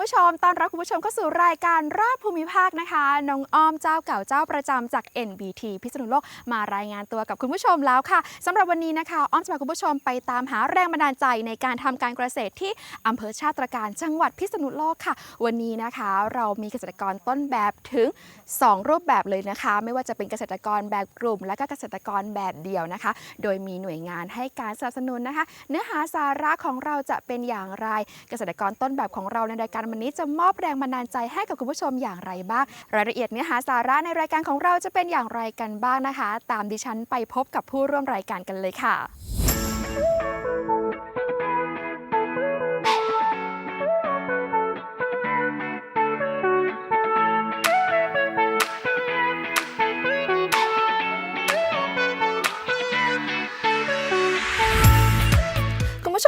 คุณผู้ชมต้อนรับคุณผู้ชมเข้าสู่รายการรอบภูมิภาคนะคะ น้องอ้อมเจ้าเก่าเจ้าประจำจาก NBT พิษณุโลกมารายงานตัวกับคุณผู้ชมแล้วค่ะสำหรับวันนี้นะคะ อ้อมจะพาคุณผู้ชมไปตามหาแรงบันดาลใจในการทำการเกษตรที่อำเภอชาติตรการจังหวัดพิษณุโลกค่ะ วันนี้นะคะ เรามีเกษตรกรต้นแบบถึง 2 รูปแบบเลยนะคะ ไม่ว่าจะเป็นเกษตรกรแบบกลุ่ม และก็เกษตรกรแบบเดียวนะคะ โดยมีหน่วยงานให้การสนับสนุนนะคะ เนื้อหาสาระของเราจะเป็นอย่างไร เกษตรกรต้นแบบของเราในรายการวันนี้จะมอบแรงบันดาลใจให้กับคุณผู้ชมอย่างไรบ้าง รายละเอียดเนื้อหาสาระในรายการของเราจะเป็นอย่างไรกันบ้างนะคะ ตามดิฉันไปพบกับผู้ร่วมรายการกันเลยค่ะ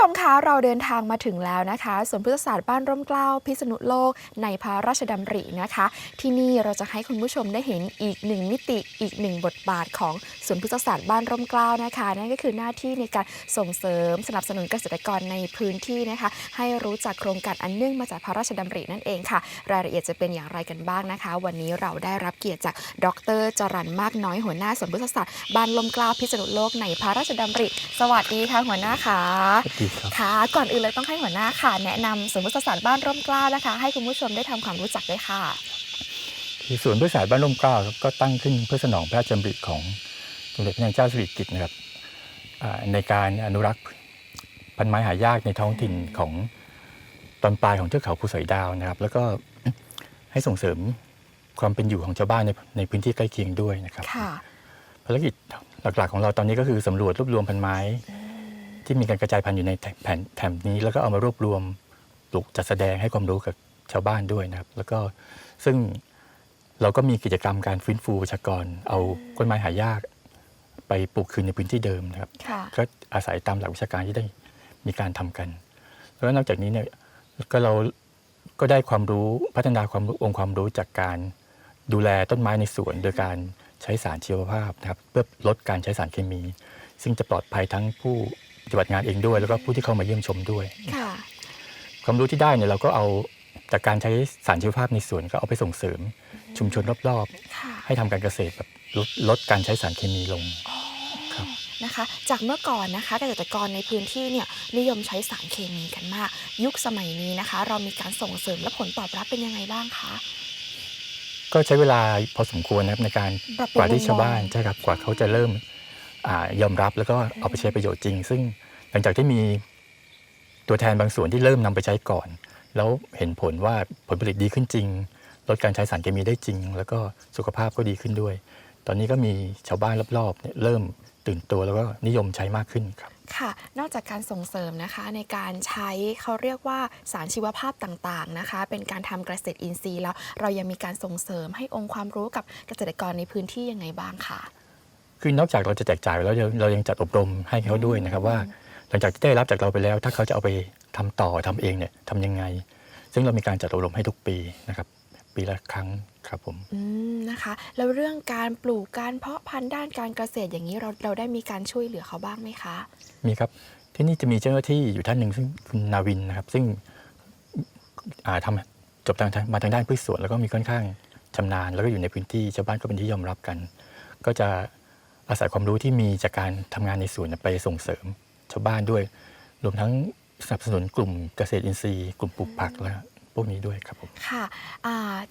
ชมคะเราเดินทางมาถึงแล้วนะคะสวนพฤกษศาสตร์บ้านร่มเกล้าพิษณุโลกในพระราชดำรินะคะ ที่นี่เราจะให้คุณผู้ชมได้เห็นอีกหนึ่งมิติอีกหนึ่งบทบาทของสวนพฤกษศาสตร์บ้านร่มเกล้านะคะ นั่นก็คือหน้าที่ในการส่งเสริมสนับสนุนเกษตรกรในพื้นที่นะคะ ให้รู้จักโครงการอันเนื่องมาจากพระราชดำรินั่นเองค่ะ รายละเอียดจะเป็นอย่างไรกันบ้างนะคะ วันนี้เราได้รับเกียรติจากดรจรันมากน้อยหัวหน้าสวนพฤกษศาสตร์บ้านลมเกล้าพิษณุโลกในพระราชดำริ สวัสดีค่ะหัวหน้าค่ะ สวัสดีครับค่ะ ก่อนอื่นเลยต้องให้หัวหน้าค่ะ แนะนำสวนพฤกษศาสตร์บ้านร่มเกล้านะคะ ให้คุณผู้ชมได้ทำความรู้จักด้วยค่ะที่ศูนย์พืชศาสตร์บ้านร่มเกล้าครับก็ตั้งขึ้นเพื่อสนองพระราชดำริของสมเด็จพระนางเจ้าสิริกิติ์นะครับอ่าในการอนุรักษ์พันไม้หายากในท้องถิ่นของตอนปลายของเทือกเขาภูสอยดาวนะครับ แล้วก็ ให้ส่งเสริมความเป็นอยู่ของชาวบ้านในในพื้นที่ใกล้เคียงด้วยนะครับ ค่ะ ภารกิจหลักๆของเราตอนนี้ก็คือสำรวจรวบรวมพันไม้ ที่มีการกระจายพันธุ์อยู่ในแผ่นแถบนี้ แล้วก็เอามารวบรวมปลูกจัดแสดงให้ความรู้กับชาวบ้านด้วยนะครับ แล้วก็ซึ่งเราก็มีกิจกรรมการฟื้นฟูประชากร เอาต้นไม้หายาก ไปปลูกคืนในพื้นที่เดิมนะครับค่ะก็อาศัยตามหลักวิชาการที่ได้มีการทำกัน แล้วก็นอกจากนี้เนี่ยก็เราก็ได้ความรู้พัฒนาความรู้องค์ความรู้จากการดูแลต้นไม้ในสวน โดยการใช้สารชีวภาพนะครับเพื่อลดการใช้สารเคมี ซึ่งจะปลอดภัยทั้งผู้ป ฏิบัติงานเองด้วย แล้วก็ผู้ที่เข้ามาเยี่ยมชมด้วย ค่ะ ความรู้ที่ได้เนี่ยเราก็เอาจากการใช้สารชีวภาพในสวนก็เอาไปส่งเสริมชุมชนรอบค่ะๆ ให้ทำการเกษตรแบบลดลดการใช้สารเคมีลง ครับ นะคะ จากเมื่อก่อนนะคะเกษตรกรในพื้นที่เนี่ยนิยมใช้สารเคมีกันมาก ยุคสมัยนี้นะคะ เรามีการส่งเสริมและผลตอบรับเป็นยังไงบ้างคะก็ใช้เวลาพอสมควรนะครับในการปรับปรุงกว่าที่ชาวบ้านมุมมอง ใช่ครับกว่าเขาจะเริ่มอา ยอมรับแล้วก็เอาไปใช้ประโยชน์จริง ซึ่งหลังจากที่มีตัวแทนบางส่วนที่เริ่มนำไปใช้ก่อน แล้วเห็นผลว่าผลผลิตดีขึ้นจริง ลดการใช้สารเคมีได้จริง แล้วก็สุขภาพก็ดีขึ้นด้วย ตอนนี้ก็มีชาวบ้านรอบๆเนี่ยเริ่มตื่นตัวแล้วก็นิยมใช้มากขึ้นครับค่ะ นอกจากการส่งเสริมนะคะในการใช้เขาเรียกว่าสารชีวภาพต่างๆนะคะ เป็นการทำเกษตรอินทรีย์แล้วเรายังมีการส่งเสริมให้องค์ความรู้กับเกษตรกรในพื้นที่ยังไงบ้างคะ คือนอกจากเราจะแจกจ่ายแล้วเราเรายังจัดอบรมให้เขาด้วยนะครับว่า หลังจากที่ได้รับจากเราไปแล้ว ถ้าเขาจะเอาไปทำต่อทำเองเนี่ยทำยังไง ซึ่งเรามีการจัดอบรมให้ทุกปีนะครับ ปีละครั้งครับผมอืมนะคะ แล้วเรื่องการปลูกการเพาะพันธุ์ด้านการเกษตรอย่างนี้เราเราได้มีการช่วยเหลือเขาบ้างไหมคะ มีครับที่นี่จะมีเจ้าหน้าที่อยู่ท่านหนึ่งซึ่งคุณนาวินนะครับ ซึ่งอ่าทำจบทางมาทางด้านพืชสวนแล้วก็มีค่อนข้างชำนาญ แล้วก็อยู่ในพื้นที่ชาวบ้านก็เป็นที่ยอมรับกัน ก็จะ อาศัยความรู้ที่มีจากการทำงานในสวนไปส่งเสริมชาวบ้านด้วย รวมทั้งสนับสนุนกลุ่มเกษตรอินทรีย์ กลุ่มปลูกผักและพวกนี้ด้วยครับผมค่ะ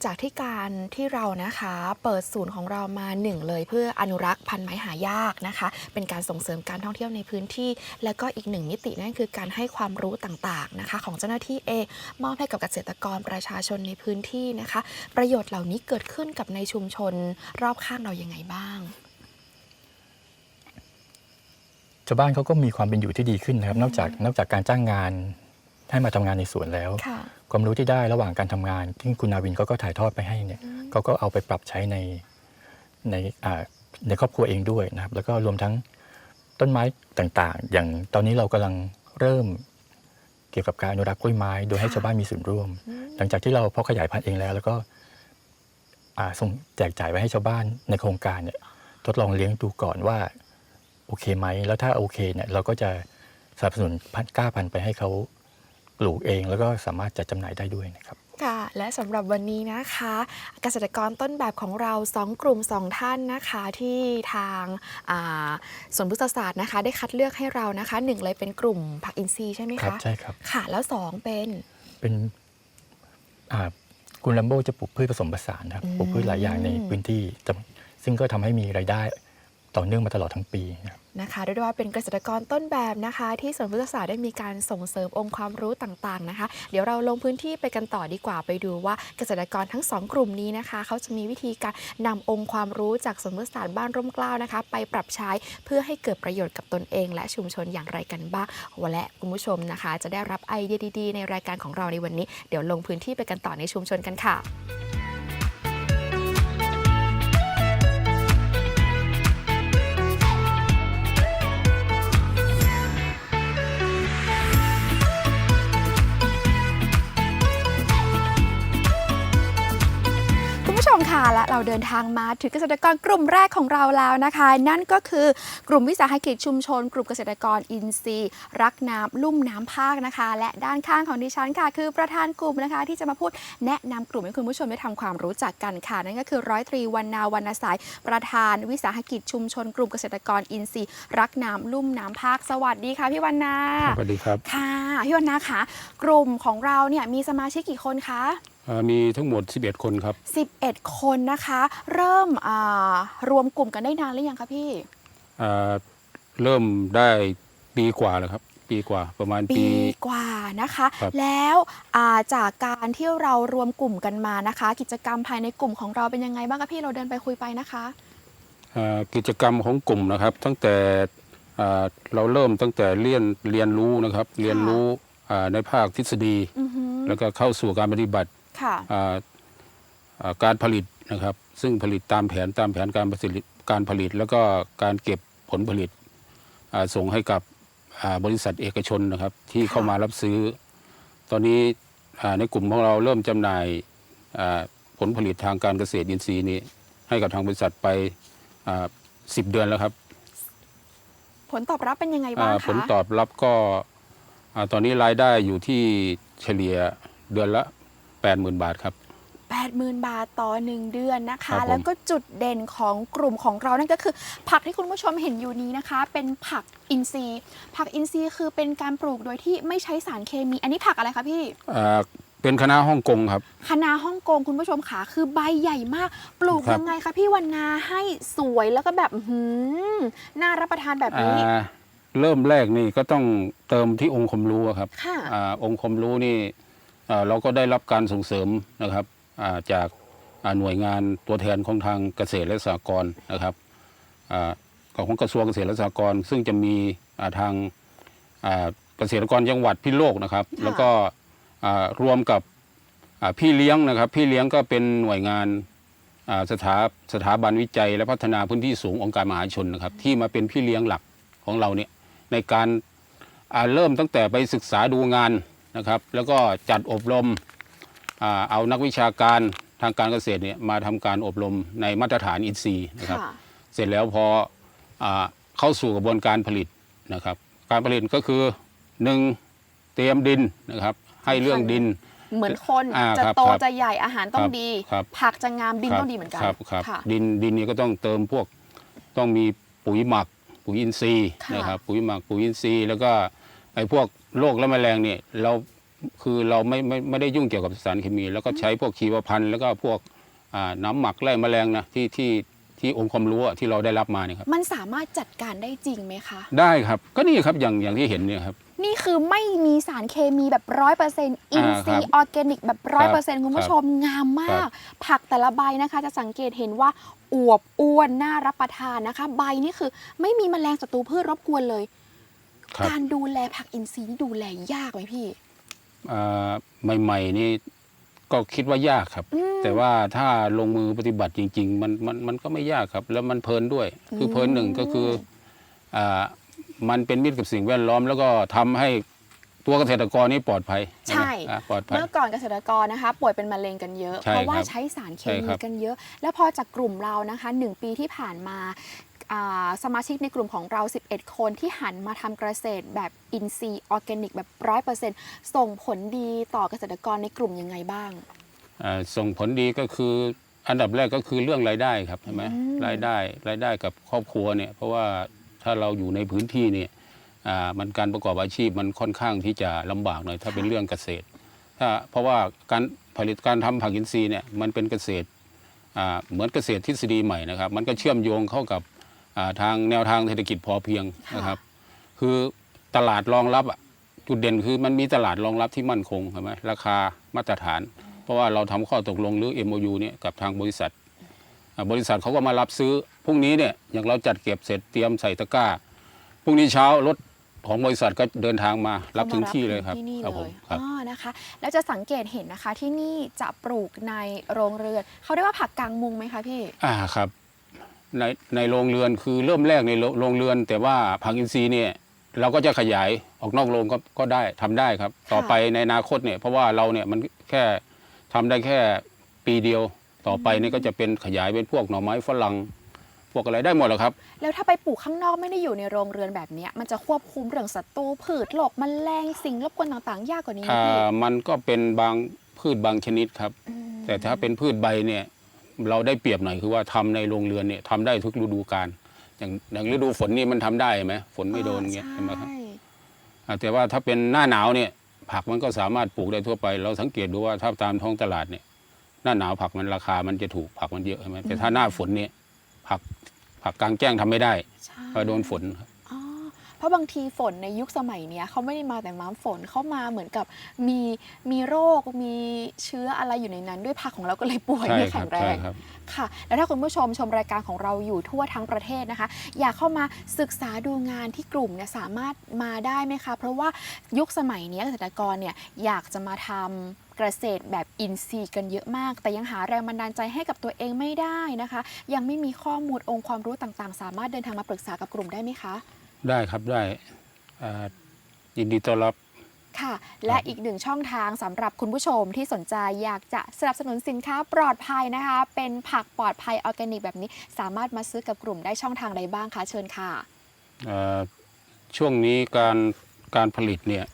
จากที่การที่เรานะคะเปิดศูนย์ของเรามาหนึ่งเลย เพื่ออนุรักษ์พันธุ์ไม้หายากนะคะ เป็นการส่งเสริมการท่องเที่ยวในพื้นที่ แล้วก็อีกหนึ่งมิตินั่นคือการให้ความรู้ต่างๆนะคะ ของเจ้าหน้าที่เองมอบให้กับเกษตรกรประชาชนในพื้นที่นะคะ ประโยชน์เหล่านี้เกิดขึ้นกับในชุมชนรอบข้างเรายังไงบ้าง เฉ ชาวบ้านเขาก็มีความเป็นอยู่ที่ดีขึ้นนะครับ นอกจากนอกจากการจ้างงานให้มาทำงานในสวนแล้วค่ะความรู้ที่ได้ระหว่างการทำงาน ที่คุณนาวินเขาก็ถ่ายทอดไปให้เนี่ยเขาก็เอาไปปรับใช้ในในอ่าในครอบครัวเองด้วยนะครับ แล้วก็รวมทั้งต้นไม้ต่างๆ อย่างตอนนี้เรากำลังเริ่มเกี่ยวกับการอนุรักษ์กล้วยไม้ โดยให้ค่ะชาวบ้านมีส่วนร่วม หลังจากที่เราเพาะขยายพันธุ์เองแล้ว แล้วก็อ่าส่งแจกจ่ายไปให้ชาวบ้านในโครงการเนี่ยทดลองเลี้ยงดูก่อนว่า โอเคไหม แล้วถ้าโอเคเนี่ยเราก็จะสนับสนุนพันธุ์กล้าพันธุ์ไปให้เขาปลูกเอง แล้วก็สามารถจัดจำหน่ายได้ด้วยนะครับค่ะและสำหรับวันนี้นะคะ เกษตรกรต้นแบบของเรา 2 กลุ่ม 2 ท่านนะคะที่ทางอ่าสวนพฤกษศาสตร์นะคะ ได้คัดเลือกให้เรานะคะหนึ่งเลยเป็นกลุ่มผักอินทรีย์ใช่ไหมครับคะใช่ครับค่ะแล้ว 2 เป็นเป็นอ่าคุณลัมโบจะปลูกพืชผสมผสานครับอืมปลูกพืชหลายอย่างในพื้นที่จำซึ่งก็ทำให้มีรายได้ต่อเนื่องมาตลอดทั้งปีนะครับ นะคะเรียกได้ว่าเป็นเกษตรกรต้นแบบนะคะ ที่สวนพฤกษศาสตร์ได้มีการส่งเสริมองค์ความรู้ต่างๆนะคะ เดี๋ยวเราลงพื้นที่ไปกันต่อดีกว่าไปดูว่าเกษตรกรทั้งสองกลุ่มนี้นะคะ เขาจะมีวิธีการนำองค์ความรู้จากสวนพฤกษศาสตร์บ้านร่มเกล้านะคะ ไปปรับใช้เพื่อให้เกิดประโยชน์กับตนเอง และชุมชนอย่างไรกันบ้างและคุณผู้ชมนะคะ จะได้รับไอเดียดีๆ ในรายการของเราในวันนี้ เดี๋ยวลงพื้นที่ไปกันต่อในชุมชนกันค่ะ ชมค่ะและเราเดินทางมาถึงเกษตรกรกลุ่มแรกของเราแล้วนะคะ นั่นก็คือกลุ่มวิสาหกิจชุมชน กลุ่มเกษตรกรอินทรีย์ รักน้ำลุ่มน้ำภาคนะคะ และด้านข้างของดิฉันค่ะ คือประธานกลุ่มนะคะ ที่จะมาพูดแนะนำกลุ่มให้คุณผู้ชมได้ทำความรู้จักกันค่ะ นั่นก็คือร้อยตรีวันนาวรรณสาย ประธานวิสาหกิจชุมชน กลุ่มเกษตรกรอินทรีย์ รักน้ำลุ่มน้ำภาค สวัสดีค่ะพี่วรรณาสวัสดีครับค่ะพี่วรรณาค่ะกลุ่มของเราเนี่ยมีสมาชิกกี่คนคะเอ่อ มีทั้งหมด 11 คนครับ 11 คนนะคะ เริ่มอ่ารวมกลุ่มกันได้นานหรือยังคะพี่เอ่อเริ่มได้ปีกว่าแล้วครับ ปีกว่าประมาณปีปีกว่านะคะครับแล้วอ่าจากการที่เรารวมกลุ่มกันมานะคะ กิจกรรมภายในกลุ่มของเราเป็นยังไงบ้างคะพี่เราเดินไปคุยไปนะคะเอ่อกิจกรรมของกลุ่มนะครับ ตั้งแต่เอ่อเราเริ่มตั้งแต่เรียนเรียนรู้นะครับ เรียนรู้อ่าในภาคทฤษฎีอือหือแล้วก็เข้าสู่การปฏิบัติค่ะอ่าอ่า การผลิตนะครับ ซึ่งผลิตตามแผนตามแผนการผลิตการผลิต แล้วก็การเก็บผลผลิตอ่าส่งให้กับอ่าบริษัทเอกชนนะครับที่เข้ามารับซื้อ ตอนนี้อ่าในกลุ่มของเราเริ่มจำหน่ายอ่าผลผลิตทางการเกษตรอินทรีย์นี้ ให้กับทางบริษัทไปสิบเดือนแล้วครับ ผลตอบรับเป็นยังไงอ่าบ้างผลคะตอบรับก็อ่าตอนนี้รายได้อยู่ที่เฉลี่ยเดือนละ 80,000 บาทครับ 80,000 บาทต่อ 1 เดือนนะครัคะบผม แล้วก็จุดเด่นของกลุ่มของเรานั่นก็คือ ผักที่คุณผู้ชมเห็นอยู่นี้นะคะ เป็นผักอินทรีย์ ผักอินทรีย์คือเป็นการปลูกโดยที่ไม่ใช้สารเคมี อันนี้ผักอะไรคะพี่อ่าเป็นคณะฮ่องกงครับ คะน้าฮ่องกงคุณผู้ชมขาคือใบใหญ่มาก ปลูกครับ ยังไงคะพี่วันนาให้สวยแล้วก็แบบอื้อหือน่ารับประทานแบบนี้อ่าเริ่มแรกนี่ก็ต้องเติมที่องค์ความรู้อะครับค่ะ อาองค์ความรู้นี่อ่า เราก็ได้รับการส่งเสริมนะครับอ่าจากอ่าหน่วยงานตัวแทนของทางเกษตรและสหกรณ์นะครับอ่าของกระทรวงเกษตรและสหกรณ์ซึ่งจะมีอ่าทางอ่าเกษตรกรจังหวัดพิษณุโลกนะครับค่ะแล้วก็อ่ารวมกับอ่าพี่เลี้ยงนะครับ พี่เลี้ยงก็เป็นหน่วยงานอ่าสถาสถาบันวิจัย และพัฒนาพื้นที่สูงองค์การมหาชนนะครับ ที่มาเป็นพี่เลี้ยงหลักของเราเนี่ยในการอ่าเริ่มตั้งแต่ไปศึกษาดูงาน นะครับ แล้วก็จัดอบรมอ่าเอานักวิชาการทางการเกษตรเนี่ยมาทำการอบรมในมาตรฐานอินทรีย์นะครับค่ะเสร็จแล้วพออาเข้าสู่กระบวนการผลิตนะครับ การผลิตก็คือหนึ่งเตรียมดินนะครับ ให้เรื่องดินเหมือนคนอ่าจะครับโตครับจะใหญ่อาหารต้องครับดีครับผักจะงามดินครับต้องดีเหมือนกันครับครับค่ะดินดินนี้ก็ต้องเติมพวกต้องมีปุ๋ยหมัก ปุ๋ยอินทรีย์ค่ะนะครับปุ๋ยหมักปุ๋ยอินทรีย์ แล้วก็ไอ้พวก โรคและแมลงเนี่ยเราคือเราไม่ไม่ไม่ได้ยุ่งเกี่ยวกับสารเคมี แล้วก็ใช้พวกชีวพันธุ์แล้วก็พวกอ่าน้ำหมักไล่แมลงนะที่ที่ที่องค์ความรู้อะที่เราได้รับมาเนี่ยครับมันสามารถจัดการได้จริงไหมคะ ได้ครับก็นี่ครับอย่างอย่างที่เห็นเนี่ยครับ นี่คือไม่มีสารเคมีแบบร้อยเปอร์เซ็นต์อินทรีย์ออร์แกนิกแบบร้อยเปอร์เซ็นต์คุณผู้ชมงามมาก ผักแต่ละใบนะคะ จะสังเกตเห็นว่าอวบอ้วนน่ารับประทานนะคะ ใบนี่คือไม่มีแมลงศัตรูพืชรบกวนเลย ครับ การดูแลผักอินทรีย์นี่ดูแลยากไหมพี่ อ่าใหม่ๆนี่ก็คิดว่ายากครับ อืม แต่ว่าถ้าลงมือปฏิบัติจริง ๆ มันมันมันก็ไม่ยากครับ แล้วมันเพลินด้วย คือเพลินหนึ่งก็คืออ่ามันเป็นมิตรกับสิ่งแวดล้อม แล้วก็ทำให้ตัวเกษตรกรนี่ปลอดภัยใช่ อ่าปลอดภัย เมื่อก่อนเกษตรกรนะคะ ป่วยเป็นมะเร็งกันเยอะ ใช่เพราะว่าครับใช้สารเคใช่มีครับ กันเยอะ แล้วพอจากกลุ่มเรานะคะหนึ่งปีที่ผ่านมาอ่า สมาชิกในกลุ่มของเรา 11 คนที่หันมาทำเกษตรแบบอินทรีย์ออร์แกนิกแบบร้อยเปอร์เซ็นต์ส่งผลดีต่อเกษตรกรในกลุ่มยังไงบ้างอ่าส่งผลดีก็คืออันดับแรกก็คือเรื่องรายได้ครับใช่ไหมอืมรายได้รายได้กับครอบครัวเนี่ยเพราะว่าถ้าเราอยู่ในพื้นที่เนี่ยอ่ามันการประกอบอาชีพมันค่อนข้างที่จะลำบากหน่อยถ้าเป็นเรื่องเกษตร ถ้าเพราะว่าการผลิตการทำผักอินทรีย์เนี่ยมันเป็นเกษตรอ่าเหมือนเกษตรทฤษฎีใหม่นะครับ มันก็เชื่อมโยงเข้ากับอ่า ทางแนวทางเศรษฐกิจพอเพียงนะครับ คือตลาดรองรับอะจุดเด่นคือมันมีตลาดรองรับที่มั่นคงใช่ไหมราคามาตรฐาน เพราะว่าเราทำข้อตกลงหรือ MOU เนี่ยกับทางบริษัทอ่าบริษัทเขาก็มารับซื้อพรุ่งนี้เนี่ยอย่างเราจัดเก็บเสร็จเตรียมใส่ตะกร้าพรุ่งนี้เช้ารถของบริษัทก็เดินทางมารับถึงที่เลยครับที่นี่ครับเลผมยครับอ๋อนะคะแล้วจะสังเกตเห็นนะคะที่นี่จะปลูกในโรงเรือนเขาเรียกว่าผักกางมุงไหมคะพี่อ่าครับ ในในโรงเรือนคือเริ่มแรกในโรโรงเรือน แต่ว่าผักอินทรีย์เนี่ยเราก็จะขยายออกนอกโรงก็ก็ได้ทำได้ครับ ต่อไปในอนาคตเนี่ยเพราะว่าเราเนี่ยมันแค่ทำได้แค่ปีเดียว ต่อไปเนี่ยก็จะเป็นขยายเป็นพวกหน่อไม้ฝรั่งพวกอะไรได้หมดแหละครับ แล้วถ้าไปปลูกข้างนอกไม่ได้อยู่ในโรงเรือนแบบเนี้ยมันจะควบคุมเรื่องศัตรูพืชโรคแมลงสิ่งรบกวนต่างๆ ยากกว่านี้ไหมอ่พี่ามันก็เป็นบางพืชบางชนิดครับอืมแต่ถ้าเป็นพืชใบเนี่ย เราได้เปรียบหน่อยคือว่าทำในโรงเรือนเนี่ยทำได้ทุกฤดูกาลอย่างอย่างฤดูฝนนี่มันทำได้ไหมฝนไม่โดนเงี้ยใช่ไหมครับใช่อ่าแต่ว่าถ้าเป็นหน้าหนาวเนี่ยผักมันก็สามารถปลูกได้ทั่วไป เราสังเกตดูว่าถ้าตามท้องตลาดเนี่ยหน้าหนาวผักมันราคามันจะถูกผักมันเยอะใช่ไหมแต่ถ้าหน้าฝนเนี่ยผักผักกลางแจ้งทำไม่ได้ใช่เพราะโดนฝนครับอ๋อ เพราะบางทีฝนในยุคสมัยเนี้ยเขาไม่ได้มาแต่น้ำฝนเขามาเหมือนกับมีมีโรคมีเชื้ออะไรอยู่ในนั้น ด้วยผักของเราก็เลยป่วยใช่ไม่ครัแข็บงแรใช่งครับค่ะ แล้วถ้าคุณผู้ชมชมรายการของเราอยู่ทั่วทั้งประเทศนะคะ อยากเข้ามาศึกษาดูงานที่กลุ่มเนี่ยสามารถมาได้ไหมคะ เพราะว่ายุคสมัยเนี้ยเกษตรกรเนี่ยอยากจะมาทำเกษตรแบบอินทรีย์กันเยอะมาก แต่ยังหาแรงบันดาลใจให้กับตัวเองไม่ได้นะคะ ยังไม่มีข้อมูลองค์ความรู้ต่างๆ สามารถเดินทางมาปรึกษากับกลุ่มได้ไหมคะ ได้ครับได้อ่ายินดีต้อนรับค่ะ และอีกหนึ่งช่องทางสำหรับคุณผู้ชมที่สนใจอยากจะสนับสนุนสินค้าปลอดภัยนะคะ เป็นผักปลอดภัยออร์แกนิกแบบนี้ สามารถมาซื้อกับกลุ่มได้ช่องทางใดบ้างคะเชิญค่ะเอ่อช่วงนี้การการผลิตเนี่ย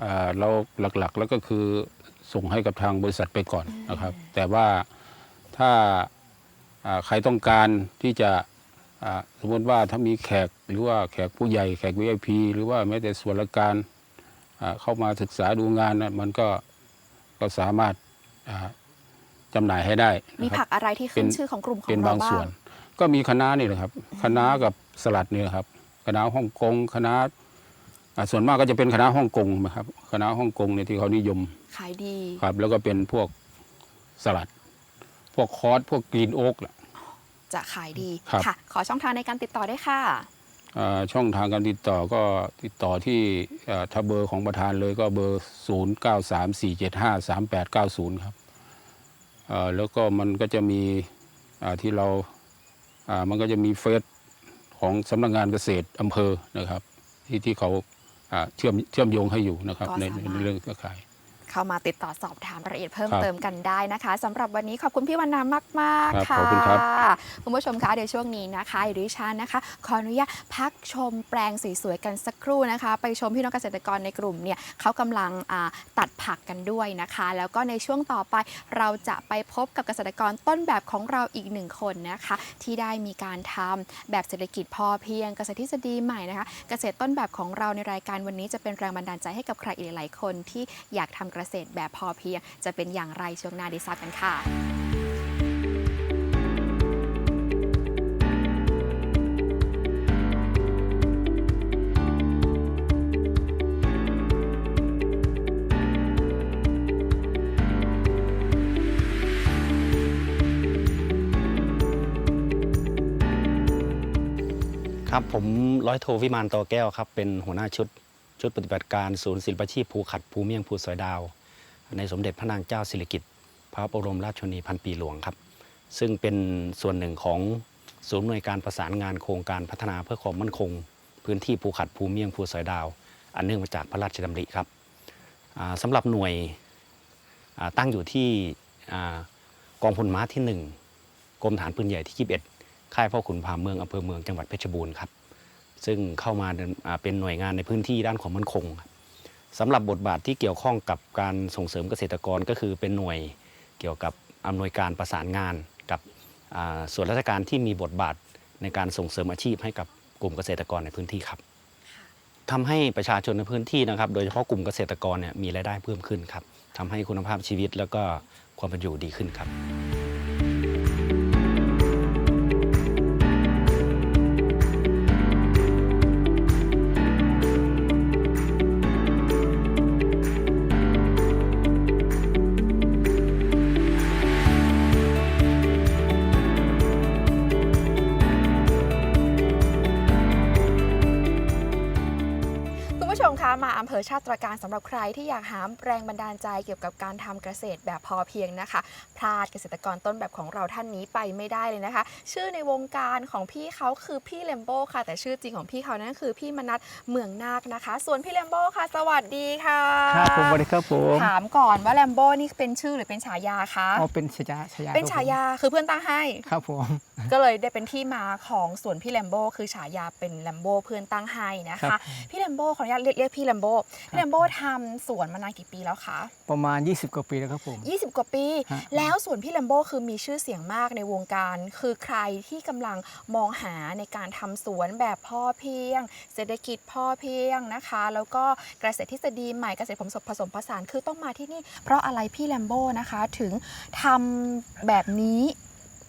เอ่อเราหลักๆแล้วก็คือส่งให้กับทางบริษัทไปก่อนนะครับ แต่ว่าถ้าอ่าใครต้องการที่จะอ่า สมมติว่าถ้ามีแขกหรือว่าแขกผู้ใหญ่แขก VIP หรือว่าแม้แต่ส่วนราชการอ่าเข้ามาศึกษาดูงานนะมันก็ก็สามารถอ่าจำหน่ายให้ได้มีนะครับผักอะไรที่ขึ้นเป็นชื่อของกลุ่มของเป็นเราบางบ้าส่วงนก็มีคณะน้านี่แหละครับคณะน้ากับสลัดนี่แหละครับคณะน้าฮ่องกงคณะน้าอ่าส่วนมากก็จะเป็นคณะน้าฮ่องกงนะครับคณะน้าฮ่องกงเนี่ยที่เขานิยมขายดีครับ แล้วก็เป็นพวกสลัด พวกคอสพวกกรีนโอ๊ก จะขายดีครับ ค่ะ ขอช่องทางในการติดต่อได้ค่ะช่องทางการติดต่อก็ติดต่อที่อ่าถ้าเบอร์ของประธานเลยก็เบอร์ 0 9 3 4 7 5 3 8 9 0 ครับอ่าแล้วก็มันก็จะมีอ่าที่เราอ่ามันก็จะมีเฟซของสำนักงานเกษตรอำเภอนะครับ ที่ที่เขาอ่าเชื่อมเชื่อมโยงให้อยู่นะครับก็ในสามารถ ในเรื่องเครือข่าย เข้ามาติดต่อสอบถามรายละเอียดเพิ่มครับเติมกันได้นะคะสำหรับวันนี้ขอบคุณพี่วรรณามากๆครัค่ะบขอบคุณครับคุณผู้ชมคะเดี๋ยวช่วงนี้นะคะดิฉันนะคะ ขออนุญาตพักชมแปลงสวยๆกันสักครู่นะคะ ไปชมพี่น้องเกษตรกรในกลุ่มเนี่ยเขากำลังอ่าตัดผักกันด้วยนะคะ แล้วก็ในช่วงต่อไปเราจะไปพบกับเกษตรกรต้นแบบของเราอีกหนึ่งคนนะคะ ที่ได้มีการทำแบบเศรษฐกิจพอเพียงเกษตรทฤษฎีใหม่นะคะ เกษตรต้นแบบของเราในรายการวันนี้จะเป็นแรงบันดาลใจให้กับใครอีกหลายๆคนที่อยากทำเกษตรแบบพอเพียง จะเป็นอย่างไรช่วงหน้าดีทราบกันค่ะครับผมร้อยโทวิมานตอแก้วครับ เป็นหัวหน้าชุด ชุดปฏิบัติการศูนย์ศิลปาชีพภูขัดภูเมียงภูสอยดาว ในสมเด็จพระนางเจ้าสิริกิติ์พระบรมราชชนนีพันปีหลวงครับ ซึ่งเป็นส่วนหนึ่งของศูนย์หน่วยการประสานงานโครงการพัฒนาเพื่อความมั่นคง พื้นที่ภูขัดภูเมียงภูสอยดาว อันเนื่องมาจากพระราชดำริครับอ่าสำหรับหน่วยตั้งอยู่ที่กองพลม้าที่ 1กรมฐานปืนใหญ่ที่ 21 ค่ายพ่อขุนพามเมืองอำเภอเมืองจังหวัดเพชรบูรณ์ครับ ซึ่งเข้ามาเดินอ่าเป็นหน่วยงานในพื้นที่ด้านความมั่นคงครับ สำหรับบทบาทที่เกี่ยวข้องกับการส่งเสริมเกษตรกรก็คือเป็นหน่วยเกี่ยวกับอำนวยการประสานงานกับอ่าส่วนราชการที่มีบทบาทในการส่งเสริมอาชีพให้กับกลุ่มเกษตรกรในพื้นที่ครับทำให้ประชาชนในพื้นที่นะครับ โดยเฉพาะกลุ่มเกษตรกรเนี่ยมีรายได้เพิ่มขึ้นครับทำให้คุณภาพชีวิตแล้วก็ความเป็นอยู่ดีขึ้นครับ ติตรการสำหรับใครที่อยากหาแรงบันดาลใจเกี่ยวกับการทำเกษตรแบบพอเพียงนะคะ พลาดเกษตรกรต้นแบบของเราท่านนี้ไปไม่ได้เลยนะคะ ชื่อในวงการของพี่เขาคือพี่เลมโบค่ะ แต่ชื่อจริงของพี่เขานั่นคือพี่มนัทเมืองนาคนะคะ ส่วนพี่เลมโบค่ะ สวัสดีค่ะครับผมสวัสดีครับผมถามก่อนว่าแลมโบนี่เป็นชื่อหรือเป็นฉายาคะอ๋อเป็นฉายาฉายาเป็นฉายาคือเพื่อนตั้งให้ครับผมก็เลยได้เป็นที่มาของส่วนพี่แลมโบคือฉายาเป็นแลมโบเพื่อนตั้งให้นะครัคะบพี่แลมโบขออนุญาตเรียกเรียกพี่แลมโบพี่แลมโบทำสวนมานานกี่ปีแล้วคะ ประมาณ 20 กว่าปีแล้วครับผม 20 กว่าปี ฮะ แล้วส่วนพี่แลมโบคือมีชื่อเสียงมากในวงการ คือใครที่กำลังมองหาในการทำสวนแบบพ่อเพียง เศรษฐกิจพ่อเพียงนะคะ แล้วก็เกษตรทฤษฎีใหม่เกษตรผสมผสมผสานคือต้องมาที่นี่ เพราะอะไรพี่แลมโบนะคะถึงทำแบบนี้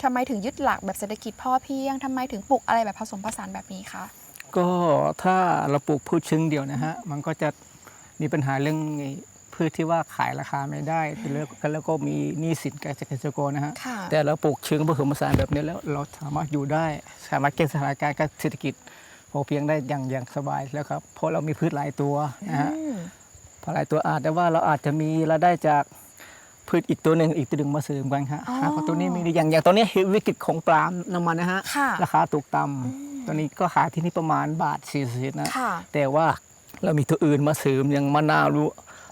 ทำไมถึงยึดหลักแบบเศรษฐกิจพ่อเพียงทำไมถึงปลูกอะไรแบบผสมผสานแบบนี้คะ ก็ถ้าเราปลูกพืชเชิงเดียวนะฮะ มันก็จะ มีปัญหาเรื่องไอ้พืชที่ว่าขายราคาไม่ได้แล้วแล้วก็มีหนี้สินกับเกษตรกรนะฮะค่ะแต่เราปลูกเชิงผสมผสานแบบนี้แล้วเราสามารถอยู่ได้สามารถแก้สถานการณ์การเศรษฐกิจพอเพียงได้อย่างอย่างสบายแล้วครับเพราะเรามีพืชหลายตัวนะฮะอืมพอหลายตัวอาจแต่ว่าเราอาจจะมีรายได้จากพืชอีกตัวหนึ่งอีกตัวหนึ่งมาเสริมกันครับอ๋อหาของตัวนี้มีอย่างอย่างตัวนี้วิกฤตของปลาล์มน้ำมันนะฮะค่ะราคาตกต่ำตัวนี้ก็ขายที่นี่ประมาณบาท40นะค่ะแต่ว่า เรามีตัวอื่นมาเสริมอย่างมะนาวหรือ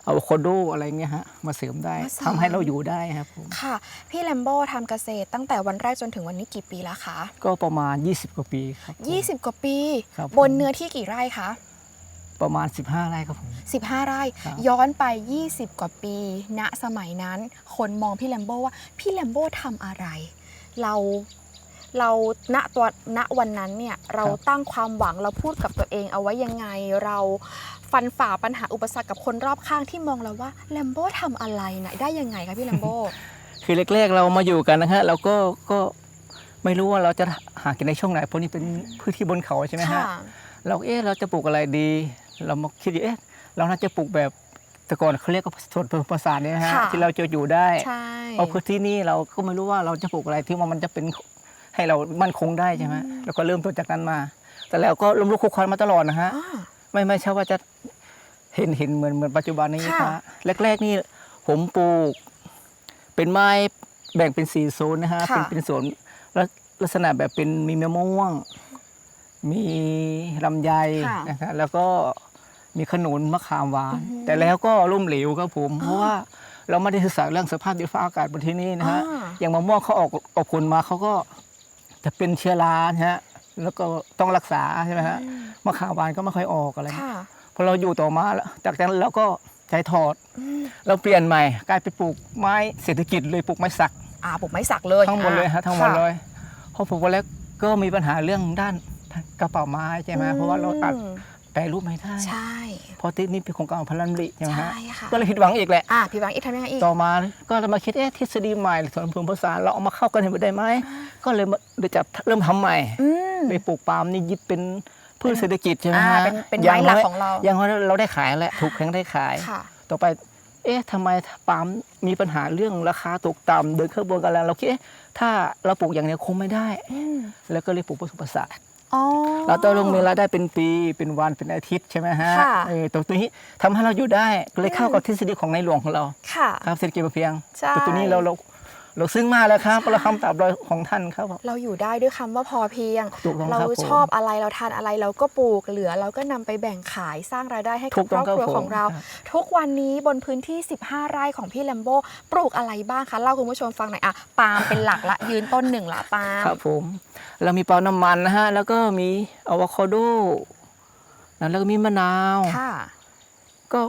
อะโวคาโดอะไรเงี้ยฮะมาเสริมได้มาเสริม ทำให้เราอยู่ได้ครับผมค่ะ พี่แลมโบทำเกษตรตั้งแต่วันแรกจนถึงวันนี้กี่ปีแล้วคะ ก็ประมาณ 20 กว่าปีครับผม 20 กว่าปี ครับผม บนเนื้อที่กี่ไร่คะ ประมาณ 15ไร่ครับผม 15 ไร่ ครับ ย้อนไป 20 กว่าปี ณ สมัยนั้น คนมองพี่แลมโบว่า พี่แลมโบทำอะไร เรา เราณตัวณวันนั้นเนี่ยเราตั้งความหวังเราพูดกับตัวเองเอาไว้ยังไงเราฟันฝ่าปัญหาอุปสรรคกับคนรอบข้างที่มองเราว่าแลมโบทำอะไรนะได้ยังไงคะพี่แลมโบคือแรกๆเรามาอยู่กันนะฮะเราก็ก็ไม่รู้ว่าเราจะหากินในช่วงไหนเพราะนี่เป็นพื้นที่บนเขาใช่ไหมฮะค่ะเราเอ๊ะเราจะปลูกอะไรดี เรามาคิดอยู่เอ๊ะเราน่าจะปลูกแบบแต่ก่อนเขาเรียกว่าสวนผสมผสานเนี่ยนะฮะค่ะที่เราจะอยู่ได้ใช่เพราะพื้นที่นี้เราก็ไม่รู้ว่าเราจะปลูกอะไรที่ว่ามันจะเป็น ให้เรามั่นคงได้ใช่ไหมแล้วก็เริ่มต้นจากนั้นมา แต่แล้วก็ล้มลุกคลุกคลานมาตลอดนะฮะอ่าไม่ไม่ใช่ว่าจะเห็นเห็นเหมือนเหมือนปัจจุบันนี้ค่ะนะแรก ๆ นี่ผมปลูก เป็นไม้แบ่งเป็นสี่โซนนะฮะ เป็นเป็นสวนลักลักษณะแบบเป็นมีมะม่วง มีลำไยค่ะนะครับแล้วก็มีขนุนมะขามหวานอือฮึแต่แล้วก็ล่มเหลวครับผมอ๋อเพราะว่าเราไม่ได้ศึกษาเรื่องสภาพดินฟ้าอากาศบนที่นี่นะฮะอ่าอย่างมะม่วงเขาออกออกผลมาเขาก็ จะเป็นเชื้อรานะฮะแล้วก็ต้องรักษาใช่ไหมฮะมะขามหวานก็ไม่ค่อยออกอะไรค่ะ พอเราอยู่ต่อมาแล้วจากนั้นเราก็ใจถอดอืมเราเปลี่ยนใหม่กลายไปปลูกไม้เศรษฐกิจเลยปลูกไม้สักอ่าปลูกไม้สักเลยทั้งหมดเลยอ่ฮะทั้งหมดเลยพอปลูกไปแล้วก็มีปัญหาเรื่องด้านกระเป๋าไม้ใช่ไหมเพราะว่าเราตัดอืมแปรรูปไม่ได้ใช่เพราะที่นี่เป็นโครงการของพระรัมริใช่ไหมฮะใช่ค่ะก็เลยผิดหวังอีกแหละอะพี่บังอีกทำยังไงอีกต่อมาก็เรามาคิดเอ๊ะทฤษฎีใหม่สวนผสมผสานเราเอามาเข้ากันได้ไหม ก็เลยมาเลยจะเริ่มทำใหม่อืม ไปปลูกปาล์มนี่ยึดเป็นพืชเศรษฐกิจใช่ไหมอ่าฮะเป็นเป็นย่ไม้หลักน้ยของเรา อย่างน้อยเราได้ขายแหละถูกแพงได้ขาย ค่ะ ต่อไป เอ๊ะทำไมปาล์มมีปัญหาเรื่องราคาตกต่ำเดินเครื่องบนกันแล้วเราคิดเอ๊ะถ้าเราปลูกอย่างเดียวคงไม่ได้ อืมแล้วก็เลยปลูกผสมผสานอ๋อ เราต้องลงมีรายได้เป็นปี เป็นวัน เป็นอาทิตย์ใช่ไหมฮะ ค่ะ เออ ตรงนี้ทำให้เราอยู่ได้ก็เลยเข้ากับทฤษฎีของในหลวงของเรา ค่ะ ครับเศรษฐกิจพอเพียงใช่ แต่ตัวนี้เราเรา เราซึ้งมากแล้วครับใช่เราคำตอบรอยของท่านครับผมเราอยู่ได้ด้วยคำว่าพอเพียงถูกต้องเราครับผมชอบอะไรเราทานอะไรเราก็ปลูกเหลือเราก็นำไปแบ่งขายสร้างรายได้ให้ถูกับกคต้รอองบครัวครับของเราผมครับทุกวันนี้บนพื้นที่ 15 ไร่ของพี่แลมโบปลูกอะไรบ้างคะเล่าคุณผู้ชมฟังหน่อยอะปาล์มเป็นหลักละยืนต้นหนึ่งละปาล์มครับผมเรามีปาล์มน้ำมันนะฮะแล้วก็มีอะโวคาโดนะแล้วก็มีมะนาวค่ะก็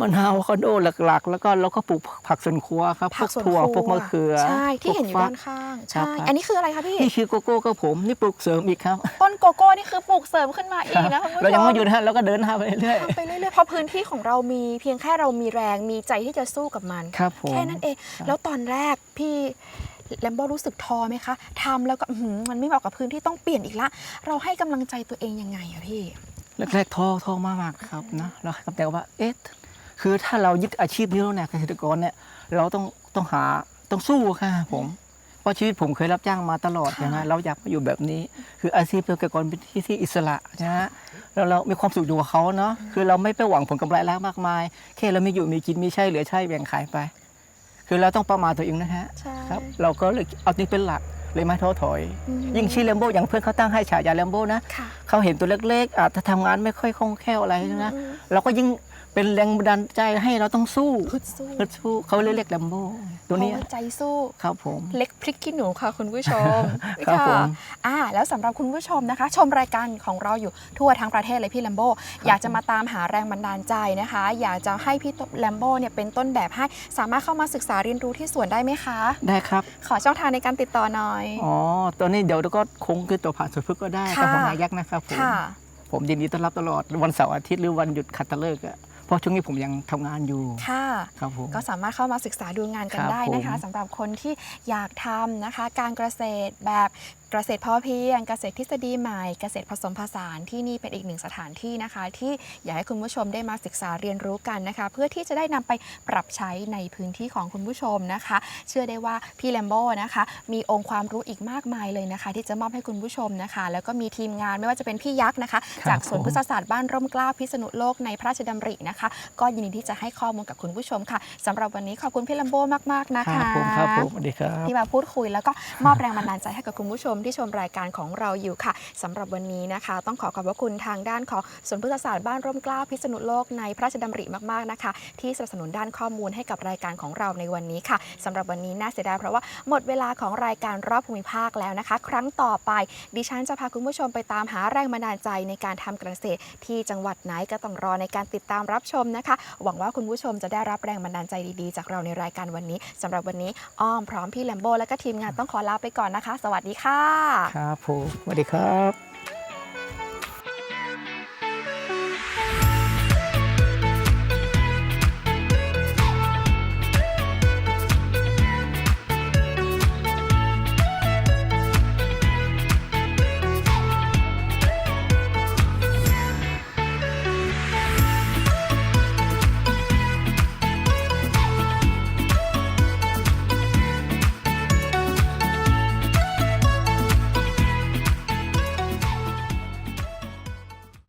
มะนาวอะโวคาโดหลักๆ แล้วก็เราก็ปลูกผักสวนครัวครับพผัวกกสวนถั่วครัวพวกมะเขือใช่ที่เห็นอยู่พวกด้านข้างครัใช่บครับ อันนี้คืออะไรคะพี่ นี่คือโกโก้กับผมนี่ปลูกเสริมอีกครับต้นโกโก้นี่คือปลูกเสริมขึ้นมาอีกนะคุณผู้ชม เรายังไม่หยุดนะฮะเราก็เดินหน้าไปเรื่อยทำไปเรื่อยๆเพราะพื้นที่ของเรามีเพียงแค่เรามีแรงมีใจที่จะสู้กับมันครับผม แค่นั้นเอง แล้วตอนแรกพี่แลมโบรู้สึกท้อไหมคะทำแล้วก็อื้อหือมันไม่เหมาะกับพื้นที่ต้องเปลี่ยนอีกละ เราให้กำลังใจตัวเองยังไงอะพี่ แรกๆท้อท้อมากๆครับนะเราคำแต่ว่าเอ๊ะ คือถ้าเรายึดอาชีพนี้แล้วเนี่ยเกษตรกรเนี่ยเราต้องต้องหาต้องสู้ค่ะผม เพราะชีวิตผมเคยรับจ้างมาตลอดค่ะใช่ไหมเราอยากมาอยู่แบบนี้ คืออาชีพเกษตรกรเป็นที่ที่อิสระนะฮะแล้วเรามีความสุขอยู่กับเขาเนาะคือเราไม่ไปหวังผลกำไรแล้วมากมาย แค่เรามีอยู่มีกินมีใช้เหลือใช้แบ่งขายไป คือเราต้องประมาทตัวเองนะฮะใช่ ครับ เราก็เลยเอานี้เป็นหลักเลยไม่ท้อถอย อืม ยิ่งชื่อแลมโบอย่างเพื่อนเขาตั้งให้ฉายาแลมโบนะ ค่ะ เขาเห็นตัวเล็กๆอาจจะทำงานไม่ค่อยคล่องแคล่วอะไรนะอืมเราก็ยิ่ง เป็นแรงบันดาลใจให้เราต้องสู้พึดสู้ฮึดสู้เขาเลยเรียกแลมโบตัวนี้เพราะาใจสู้ครับผม เล็กพริกขี้หนูค่ะคุณผู้ชมครับผมอ่าแล้วสำหรับคุณผู้ชมนะคะ ชมรายการของเราอยู่ทั่วทั้งประเทศเลยพี่แลมโบอยากจะมาตามหาแรงบันดาลใจนะคะ อยากจะให้พี่แลมโบเนี่ยเป็นต้นแบบให้สามารถเข้ามาศึกษาเรียนรู้ที่สวนได้ไหมคะ ได้ครับ ขอช่องทางในการติดต่อหน่อยอ๋อตัวนี้เดี๋ยวก็คงคือตัวผ่านสุดพึกก็ได้ค่ะกับหัวหนายักษ์นะครับผมค่ะผมยินดีต้อนรับตลอดวันเสาร์อาทิตย์หรือวันหยุดขัตฤกษ์อะ เพราะช่วงนี้ผมยังทำงานอยู่ค่ะครับผมก็สามารถเข้ามาศึกษาดูงานกันครับได้นะคะผมสำหรับคนที่อยากทำนะคะ การเกษตรแบบเกษตรพอเพียงเกษตรทฤษฎีใหม่เกษตรผสมผสานที่นี่เป็นอีกหนึ่งสถานที่นะคะ ที่อยากให้คุณผู้ชมได้มาศึกษาเรียนรู้กันนะคะ เพื่อที่จะได้นำไปปรับใช้ในพื้นที่ของคุณผู้ชมนะคะ เชื่อได้ว่าพี่แลมโบ้นะคะ มีองค์ความรู้อีกมากมายเลยนะคะ ที่จะมอบให้คุณผู้ชมนะคะ แล้วก็มีทีมงานไม่ว่าจะเป็นพี่ยักษ์นะคะครับจากสวนผมพฤกษศาสตร์บ้านร่มเกล้าพิษณุโลกในพระราชดำรินะคะ ก็ยินดีที่จะให้ข้อมูลกับคุณผู้ชมค่ะสำหรับวันนี้ขอบคุณพี่แลมโบ้มากๆนะครัคะบผมครับผมสวัสดีครับที่มาพูดคุยแล้วก็มอบแรงบันดาลใจให้กับคุณผู้ชมที่ชมรายการของเราอยู่ค่ะสำหรับวันนี้นะคะ ต้องขอขอบพระคุณทางด้านของสวนพฤกษศาสตร์บ้านร่มเกล้าพิษณุโลกในพระราชดำริมากๆนะคะ ที่สนับสนุนด้านข้อมูลให้กับรายการของเราในวันนี้ค่ะสำหรับวันนี้น่าเสียดายเพราะว่าหมดเวลาของรายการรอบภูมิภาคแล้วนะคะ ครั้งต่อไป ดิฉันจะพาคุณผู้ชมไปตามหาแรงบันดาลใจในการทำเกษตร ที่จังหวัดไหนก็ต้องรอในการติดตามรับชมนะคะ หวังว่าคุณผู้ชมจะได้รับแรงบันดาลใจดีๆ จากเราในรายการวันนี้สำหรับวันนี้อ้อมพร้อมพี่แลมโบและก็ทีมงานต้องขอลาไปก่อนนะคะ สวัสดีค่ะครับผมสวัสดีครับ